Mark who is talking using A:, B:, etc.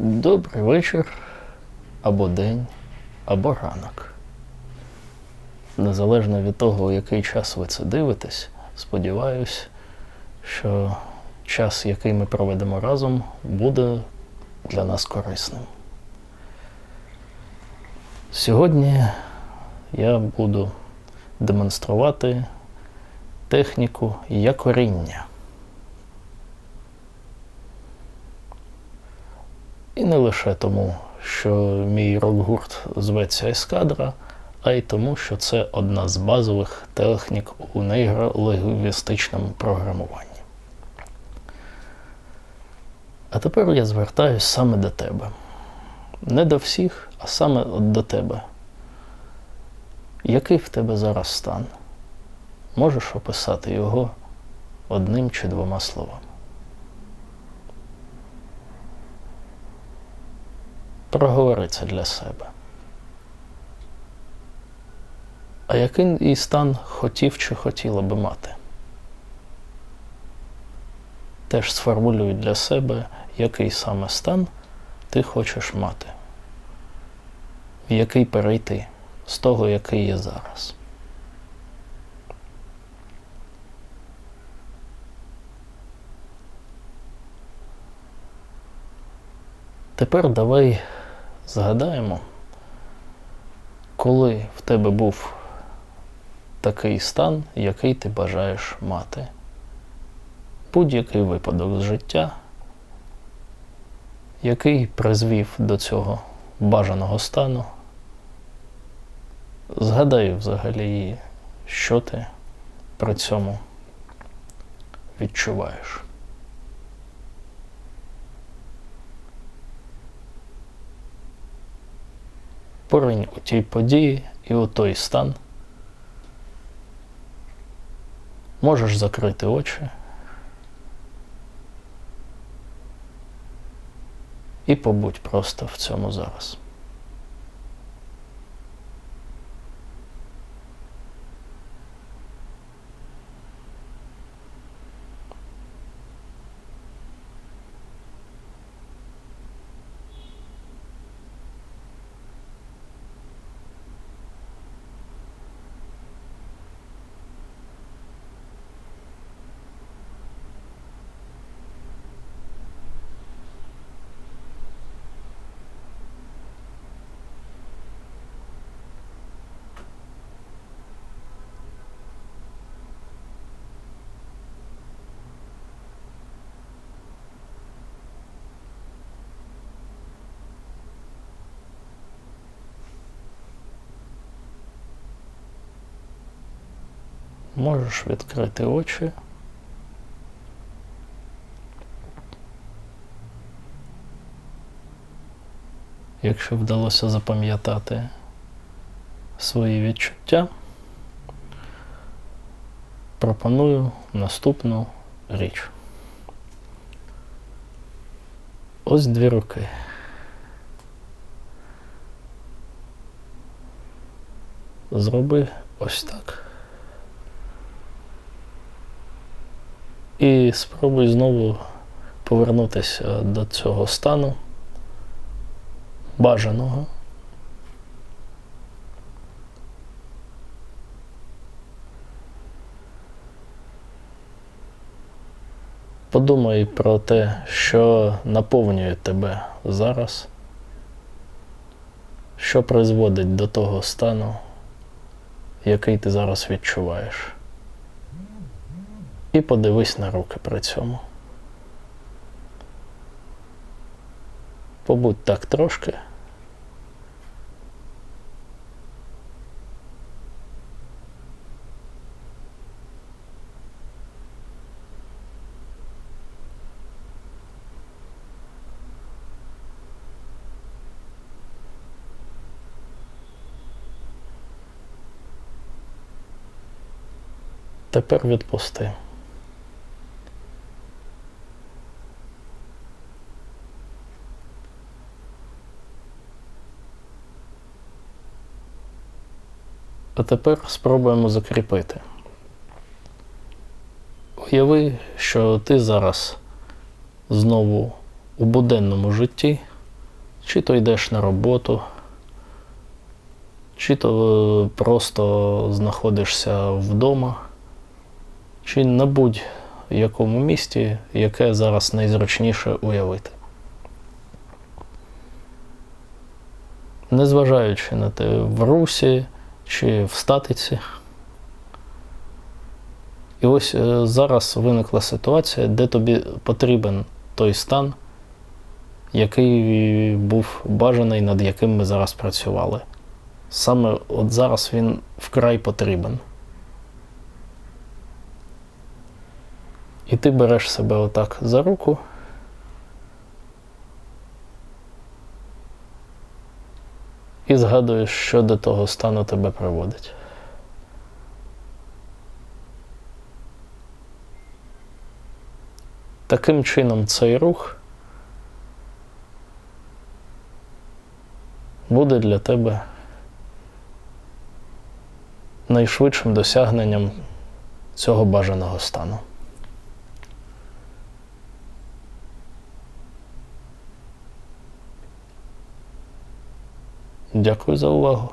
A: Добрий вечір, або день, або ранок. Незалежно від того, у який час ви це дивитесь, сподіваюсь, що час, який ми проведемо разом, буде для нас корисним. Сьогодні я буду демонструвати техніку якоріння. І не лише тому, що мій рок-гурт зветься Ескадра, а й тому, що це одна з базових технік у нейролингвістичному програмуванні. А тепер я звертаюсь саме до тебе. Не до всіх, а саме до тебе. Який в тебе зараз стан? Можеш описати його одним чи двома словами? Проговори це для себе. А який і стан хотів чи хотіла би мати? Теж сформулюй для себе, який саме стан ти хочеш мати, в який перейти з того, який є зараз. Тепер давай згадаємо, коли в тебе був такий стан, який ти бажаєш мати. Будь-який випадок з життя, який призвів до цього бажаного стану. Згадай взагалі, що ти при цьому відчуваєш. Поринь у тій події і у той стан. Можеш закрити очі і побудь просто в цьому зараз. Можеш відкрити очі. Якщо вдалося запам'ятати свої відчуття, пропоную наступну річ. Ось дві руки. Зроби ось так. І спробуй знову повернутися до цього стану бажаного. Подумай про те, що наповнює тебе зараз, що призводить до того стану, який ти зараз відчуваєш. І подивись на руки при цьому. Побудь так трошки. Тепер відпусти. А тепер спробуємо закріпити. Уяви, що ти зараз знову у буденному житті Чи то йдеш на роботу, чи то е, просто знаходишся вдома, чи на будь-якому місті, яке зараз найзручніше уявити. Незважаючи на те, в Русі чи в статиці. І ось е, зараз виникла ситуація, де тобі потрібен той стан, який був бажаний, над яким ми зараз працювали. Саме от зараз він вкрай потрібен. І ти береш себе отак за руку. І згадуєш, що до того стану тебе приводить. Таким чином цей рух буде для тебе найшвидшим досягненням цього бажаного стану. Дякую за увагу.